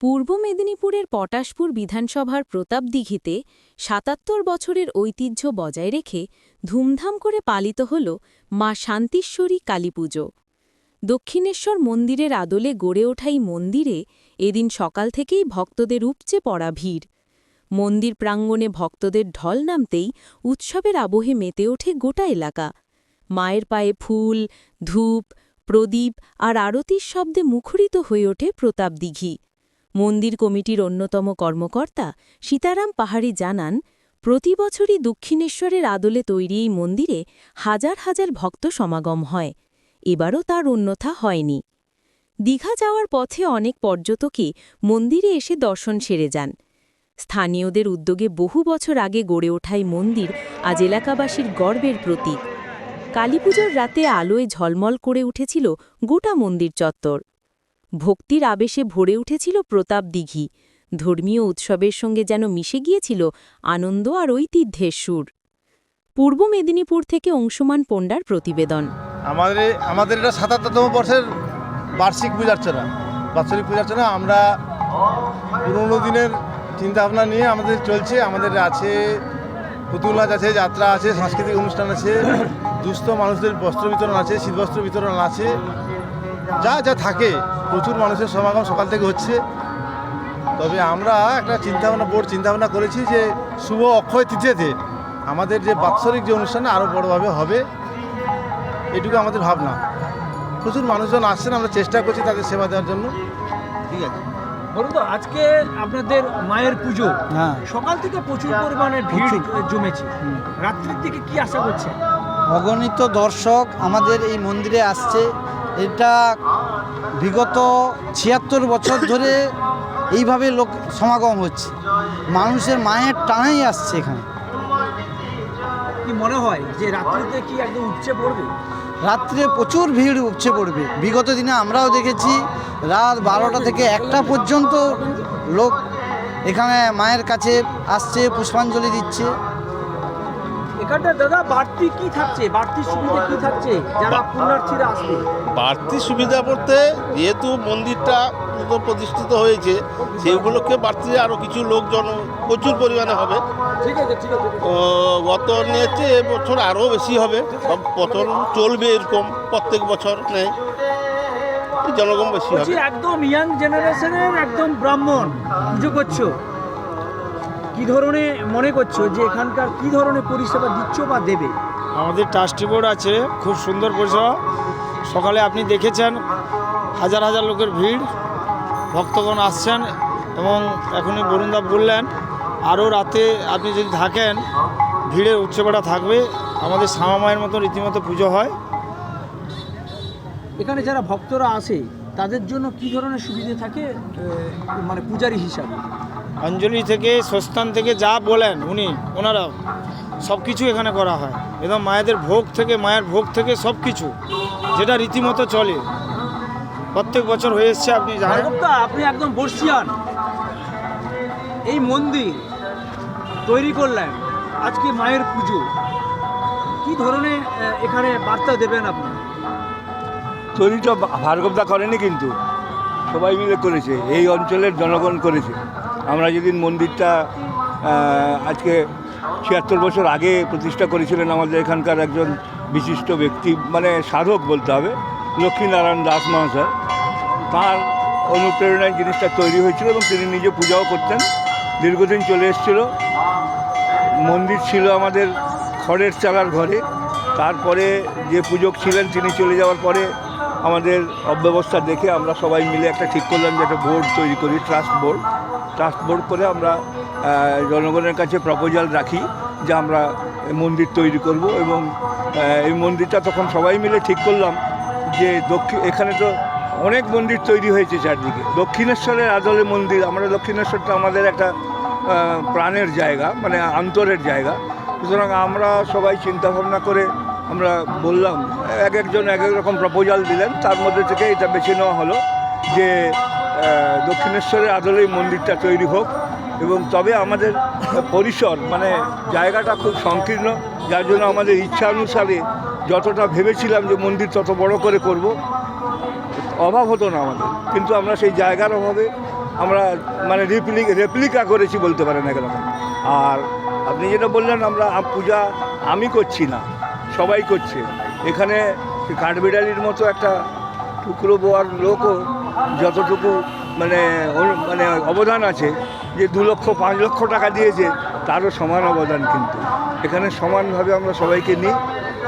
পূর্ব মেদিনীপুরের পটাশপুর বিধানসভার প্রতাপদিঘিতে সাতাত্তর বছরের ঐতিহ্য বজায় রেখে ধুমধাম করে পালিত হল মা শান্তিশ্বরী কালীপুজো দক্ষিণেশ্বর মন্দিরের আদলে গড়ে ওঠা এই মন্দিরে এদিন সকাল থেকেই ভক্তদের উপচে পড়া ভিড়। মন্দির প্রাঙ্গণে ভক্তদের ঢল নামতেই উৎসবের আবহে মেতে ওঠে গোটা এলাকা। মায়ের পায়ে ফুল, ধূপ, প্রদীপ আর আরতির শব্দে মুখরিত হয়ে ওঠে প্রতাপদিঘি মন্দির কমিটির অন্যতম কর্মকর্তা সীতারাম পাহাড়ি জানান, প্রতি বছরই দক্ষিণেশ্বরের আদলে তৈরি এই মন্দিরে হাজার হাজার ভক্ত সমাগম হয়। এবারও তার অন্যথা হয়নি। দীঘা যাওয়ার পথে অনেক পর্যটকই মন্দিরে এসে দর্শন সেরে যান। স্থানীয়দের উদ্যোগে বহু বছর আগে গড়ে ওঠাই মন্দির আজ এলাকাবাসীর গর্বের প্রতীক। কালীপুজোর রাতে আলোয় ঝলমল করে উঠেছিল গোটা মন্দির চত্বর। ভক্তির আবেশে ভরে উঠেছিল প্রতাপ দিঘি। ধর্মীয় উৎসবের সঙ্গে যেন মিশে গিয়েছিল আনন্দ আর ঐতিহ্যের সুর। পূর্ব মেদিনীপুর থেকে অংশুমান পণ্ডার প্রতিবেদন। আমাদের আমাদের এটা সাতাত্তরতম বর্ষের বার্ষিক পূজার্চনা বাৎসরিক পূজার্চনা আমরা পুরোনো দিনের চিন্তাভাবনা নিয়ে আমাদের চলছে। আমাদের আছে পুতুল নাচ আছে, যাত্রা আছে, সাংস্কৃতিক অনুষ্ঠান আছে, দুস্থ মানুষদের বস্ত্র বিতরণ আছে, শীতবস্ত্র বিতরণ আছে। যা যা থাকে। প্রচুর মানুষের সমাগম সকাল থেকে হচ্ছে। তবে আমরা একটা চিন্তাভাবনা বোর্ড চিন্তাভাবনা করেছি যে শুভ অক্ষয় তৃতীয়তে আমাদের যে বাৎসরিক যে অনুষ্ঠান আরও বড়োভাবে হবে এটুকু আমাদের ভাবনা। প্রচুর মানুষজন আসছেন আমরা চেষ্টা করছি তাদের সেবা দেওয়ার জন্য। ঠিক আছে? বলুন তো আজকে আপনাদের মায়ের পুজো হ্যাঁ। সকাল থেকে প্রচুর পরিমাণে ভিড় জমেছে। রাত্রির দিকে কি আশা করছে অগণিত দর্শক আমাদের এই মন্দিরে আসছে। এটা বিগত ছিয়াত্তর বছর ধরে এইভাবে লোক সমাগম হচ্ছে। মানুষের মায়ের টানাই আসছে এখানে। কি মনে হয় যে রাত্রিতে কি একদম উপচে পড়বে? রাত্রে প্রচুর ভিড় উপচে পড়বে। বিগত দিনে আমরাও দেখেছি রাত বারোটা থেকে একটা পর্যন্ত লোক এখানে মায়ের কাছে আসছে পুষ্পাঞ্জলি দিচ্ছে। এখানটা দাদা বাড়তি কি থাকছে? বাড়তি সুবিধা কি থাকছে? যারা পুণ্যার্থীরা আসবে। বাড়তি সুবিধা বলতে যেহেতু মন্দিরটা প্রতিষ্ঠিত হয়েছে সেই উপলক্ষে বাড়তি আরও কিছু লোকজন প্রচুর পরিমাণে হবে। ঠিক আছে ঠিক আছে গত নিয়েছে এবছর আরও বেশি হবে। সব বছর চলবে এরকম প্রত্যেক বছর নেই। জনগণ বেশি হবে। একদম ইয়াং জেনারেশনের একদম ব্রাহ্মণ। পুজো করছ কি ধরনের মনে করছ যে এখানকার কি ধরনের পরিষেবা দিচ্ছ বা দেবে? আমাদের ট্রাস্টি বোর্ড আছে খুব সুন্দর পরিষেবা। সকালে আপনি দেখেছেন হাজার হাজার লোকের ভিড় ভক্তগণ আসছেন এবং এখনই বরুণদা বললেন আরও রাতে আপনি যদি থাকেন ভিড়ের উচ্চপাটা থাকবে আমাদের শ্যামা মায়ের মতো রীতিমতো পুজো হয়। এখানে যারা ভক্তরা আসে তাদের জন্য কি ধরনের সুবিধে থাকে মানে পূজারী হিসাবে? অঞ্জলি থেকে সস্তান থেকে যা বলেন উনি ওনারা সব কিছু এখানে করা হয়। একদম মায়েদের ভোগ থেকে মায়ের ভোগ থেকে সব কিছু যেটা রীতিমতো চলে। প্রত্যেক বছর হয়ে এসছে আপনি জানেন। আপনি একদম বর্ষিয়ান। এই মন্দির তৈরি করলেন আজকে মায়ের পুজো। কি ধরনের এখানে বার্তা দেবেন আপনি তৈরিটা ভার্গবদা করেনি কিন্তু। সবাই মিলে করেছে এই অঞ্চলের জনগণ করেছে। আমরা যেদিন মন্দিরটা আজকে ছিয়াত্তর বছর আগে প্রতিষ্ঠা করেছিলেন আমাদের এখানকার একজন বিশিষ্ট ব্যক্তি মানে সাধক বলতে হবে, লক্ষ্মীনারায়ণ দাস মহাশয়। তার অনুপ্রেরণায় জিনিসটা তৈরি হয়েছিল এবং তিনি নিজে পূজাও করতেন। দীর্ঘদিন চলে এসেছিল। মন্দির ছিল আমাদের খড়ের চালার ঘরে। তারপরে যে পূজক ছিলেন তিনি চলে যাওয়ার পরে আমাদের অব্যবস্থা দেখে আমরা সবাই মিলে একটা ঠিক করলাম যে একটা বোর্ড তৈরি করি, ট্রাস্ট বোর্ড। বোর্ড করে আমরা জনগণের কাছে প্রপোজাল রাখি যে আমরা মন্দির তৈরি করব এবং এই মন্দিরটা তখন সবাই মিলে ঠিক করলাম যে দক্ষিণ এখানে তো অনেক মন্দির তৈরি হয়েছে চারদিকে। দক্ষিণেশ্বরের আদলে মন্দির, আমরা দক্ষিণেশ্বরটা আমাদের একটা প্রাণের জায়গা মানে আন্তরের জায়গা। সুতরাং আমরা সবাই চিন্তা ভাবনা করে আমরা বললাম, এক একজন এক এক রকম প্রপোজাল দিলেন, তার মধ্যে থেকে এটা বেছে নেওয়া হলো যে দক্ষিণেশ্বরের আদলে মন্দিরটা তৈরি হোক এবং তবে আমাদের পরিসর মানে জায়গাটা খুব সংকীর্ণ, যার জন্য আমাদের ইচ্ছা অনুসারে যতটা ভেবেছিলাম যে মন্দির তত বড় করে করব, অভাব হতো না আমাদের। কিন্তু আমরা সেই জায়গার অভাবে আমরা মানে রিপ্লিক রেপ্লিকা করেছি বলতে পারেন এরকম আর আপনি যেটা বললেন, আমরা আম- পূজা আমি করছি না, সবাই করছে। এখানে কাঠবিড়ালির মতো একটা টুকরো বোয়ার লোকও যতটুকু মানে মানে অবদান আছে, যে দু লক্ষ, পাঁচ লক্ষ টাকা দিয়েছে, তারও সমান অবদান কিন্তু। এখানে সমানভাবে আমরা সবাইকে নিই।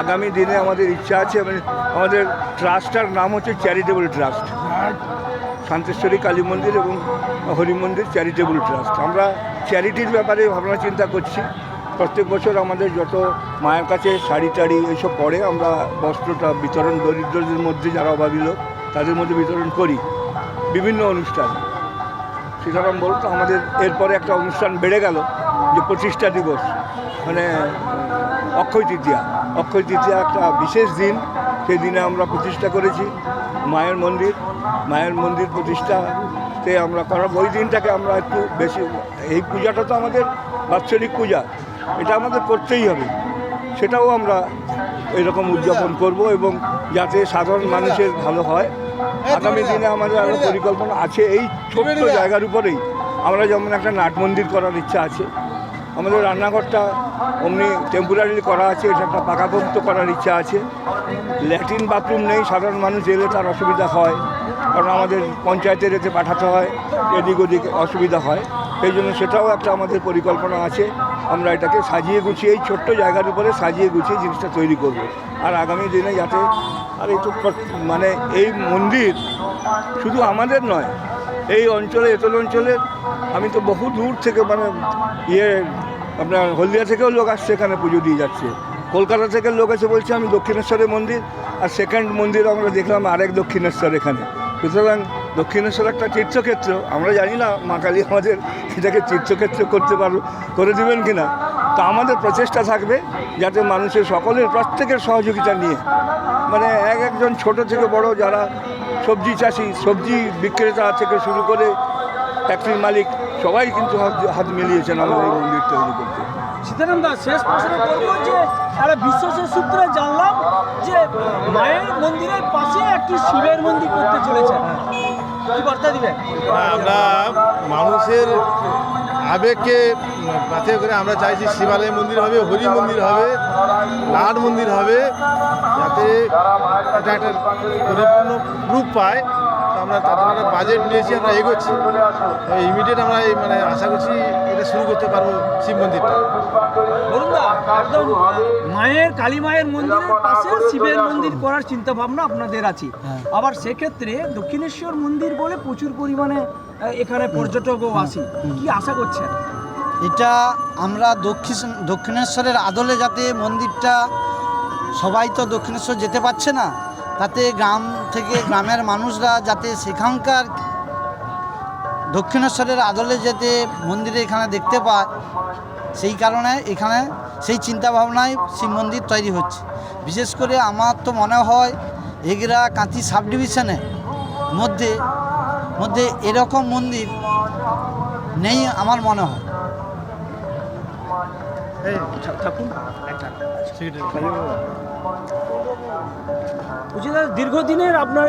আগামী দিনে আমাদের ইচ্ছা আছে মানে আমাদের ট্রাস্টটার নাম হচ্ছে চ্যারিটেবল ট্রাস্ট। শান্তেশ্বরী কালী মন্দির এবং হরি মন্দির চ্যারিটেবল ট্রাস্ট। আমরা চ্যারিটির ব্যাপারে ভাবনা চিন্তা করছি। প্রত্যেক বছর আমাদের যত মায়ের কাছে শাড়ি টাড়ি এইসব পরে আমরা বস্ত্রটা বিতরণ, দরিদ্রদের মধ্যে যারা অভাবী লোক, তাদের মধ্যে বিতরণ করি। বিভিন্ন অনুষ্ঠান। সীতারাম বলতো আমাদের এরপরে একটা অনুষ্ঠান বেড়ে গেল যে প্রতিষ্ঠা দিবস। মানে অক্ষয় তৃতীয়া। অক্ষয় তৃতীয়া একটা বিশেষ দিন। সেই দিনে আমরা প্রতিষ্ঠা করেছি মায়ের মন্দির। মায়ের মন্দির প্রতিষ্ঠাতে আমরা করা ওই দিনটাকে আমরা একটু বেশি এই পূজাটা তো আমাদের বাৎসরিক পূজা। এটা আমাদের করতেই হবে। সেটাও আমরা এরকম উদযাপন করব এবং যাতে সাধারণ মানুষের ভালো হয়। আগামী দিনে আমাদের আরও পরিকল্পনা আছে। এই ছোট্ট জায়গার উপরেই আমরা যেমন একটা নাট মন্দির করার ইচ্ছা আছে আমাদের রান্নাঘরটা অমনি টেম্পোরারি করা আছে এটা একটা পাকাপোক্ত করার ইচ্ছা আছে। ল্যাট্রিন বাথরুম নেই সাধারণ মানুষ এলে তার অসুবিধা হয় কারণ আমাদের পঞ্চায়েতের এতে পাঠাতে হয় এদিক ওদিক অসুবিধা হয়। সেই জন্য সেটাও একটা আমাদের পরিকল্পনা আছে। আমরা এটাকে সাজিয়ে গুছিয়ে, এই ছোট্ট জায়গার উপরে সাজিয়ে গুছিয়ে জিনিসটা তৈরি করব। আর আগামী দিনে যাতে আর এই তো মানে এই মন্দির শুধু আমাদের নয়, এই অঞ্চলে, এতল অঞ্চলের আমি তো বহু দূর থেকে মানে ইয়ে আপনার হলদিয়া থেকেও লোক আসছে এখানে পুজো দিয়ে যাচ্ছে। কলকাতা থেকে লোক এসে বলছে, আমি দক্ষিণেশ্বরের মন্দির। আর সেকেন্ড মন্দির আমরা দেখলাম আরেক দক্ষিণেশ্বর এখানে। সুতরাং দক্ষিণেশ্বর একটা তীর্থক্ষেত্র। আমরা জানি না মা কালী আমাদের এটাকে তীর্থক্ষেত্র করতে পারো, করে দেবেন কিনা। তা আমাদের প্রচেষ্টা থাকবে যাতে মানুষের সকলের প্রত্যেকের সহযোগিতা নিয়ে। মানে এক একজন ছোট থেকে বড় যারা সবজি চাষি, সবজি বিক্রেতা থেকে শুরু করে ফ্যাক্টরির মালিক, সবাই কিন্তু হাত মিলিয়েছেন আমাদের এই মন্দির তৈরি করতে। সীতারাম দাস, শেষ প্রশ্ন করব যে সূত্রে জানলাম যে মায়ের মন্দিরের পাশে একটি শিবের মন্দির করতে চলেছে। আমরা মানুষের আবেগকে পাথে করে আমরা চাইছি শিবালয় মন্দির হবে, হরি মন্দির হবে নাট মন্দির হবে, যাতে এটা একটা পরিপূর্ণ রূপ পায়। তো আমরা জন্য একটা বাজেট নিয়েছি, আমরা এগোচ্ছি। ইমিডিয়েট আমরা এই মানে আশা করছি এটা শুরু করতে পারব শিব মন্দিরটা। একদম মায়ের কালী মায়ের মন্দিরের পাশে শিবের মন্দির করার চিন্তা ভাবনা আপনাদের আছে। আবার সেক্ষেত্রে দক্ষিণেশ্বর মন্দির বলে প্রচুর পরিমাণে এখানে পর্যটকও আসে। কি আশা করছেন? এটা আমরা দক্ষিণ দক্ষিণেশ্বরের আদলে যাতে মন্দিরটা সবাই তো দক্ষিণেশ্বর যেতে পারছে না তাতে গ্রাম থেকে গ্রামের মানুষরা যাতে সেখানকার দক্ষিণেশ্বরের আদলে যেতে মন্দিরে এখানে দেখতে পায় সেই কারণে এখানে সেই চিন্তা ভাবনায় শিব মন্দির তৈরি হচ্ছে। বিশেষ করে আমার তো মনে হয় এগরা কাঁথি সাব ডিভিশনে মধ্যে মধ্যে এরকম মন্দির নেই আমার মনে হয়। বলছি দাদা, দীর্ঘদিনের আপনার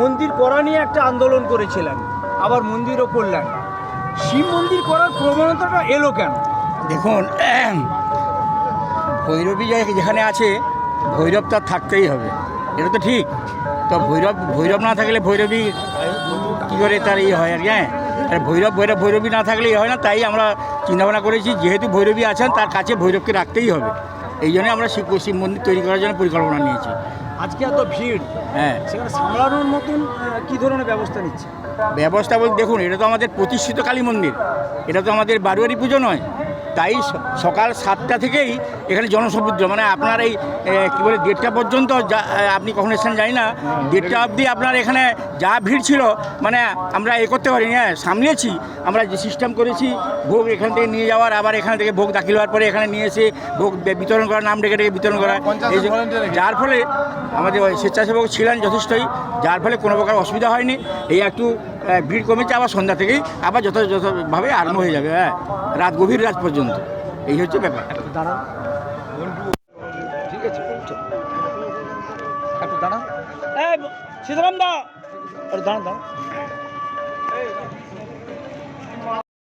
মন্দির করা নিয়ে একটা আন্দোলন করেছিলেন আবার মন্দিরও করলেন। শিব মন্দির করার প্রবণতাটা এলো কেন? দেখুন ভৈরবী যেখানে আছে ভৈরব তার থাকতেই হবে। এটা তো ঠিক। তো ভৈরব ভৈরব না থাকলে ভৈরবী কী করে তার ইয়ে হয় আর কি হ্যাঁ? ভৈরব ভৈরব ভৈরবী না থাকলে ইয়ে হয় না তাই আমরা চিন্তাভাবনা করেছি যেহেতু ভৈরবী আছেন তার কাছে ভৈরবকে রাখতেই হবে। এই জন্য আমরা শিব শিব মন্দির তৈরি করার জন্য পরিকল্পনা নিয়েছি। আজকে এত ভিড় হ্যাঁ। সেখানে সামলানোর মতন কি ধরনের ব্যবস্থা নিচ্ছে? ব্যবস্থা বলতে দেখুন এটা তো আমাদের প্রতিষ্ঠিত কালী মন্দির। এটা তো আমাদের বারোয়ারি পুজো নয়। তাই সকাল সাতটা থেকেই এখানে জনসমুদ্র মানে আপনার এই কী বলে দেড়টা পর্যন্ত যা আপনি কখন এসেছেন জানি না দেড়টা অবধি আপনার এখানে যা ভিড় ছিল মানে আমরা এ করতে পারিনি হ্যাঁ সামলেছি আমরা যে সিস্টেম করেছি ভোগ এখান থেকে নিয়ে যাওয়ার আবার এখান থেকে ভোগ দাখিল হওয়ার পরে এখানে নিয়ে এসে ভোগ বিতরণ করা নাম ডেকে ডেকে বিতরণ করা এই। যার ফলে আমাদের ওই স্বেচ্ছাসেবক ছিলেন যথেষ্টই যার ফলে কোনো প্রকার অসুবিধা হয়নি এই একটু ভিড় কমেছে আবার সন্ধ্যা থেকেই আবার যথাযথভাবে আরম্ভ হয়ে যাবে হ্যাঁ রাত গভীর রাত পর্যন্ত। এই হচ্ছে ব্যাপার। দাঁড়া ঠিক আছে দাঁড়া সীতারাম দা! দাঁড়া দাঁড়ান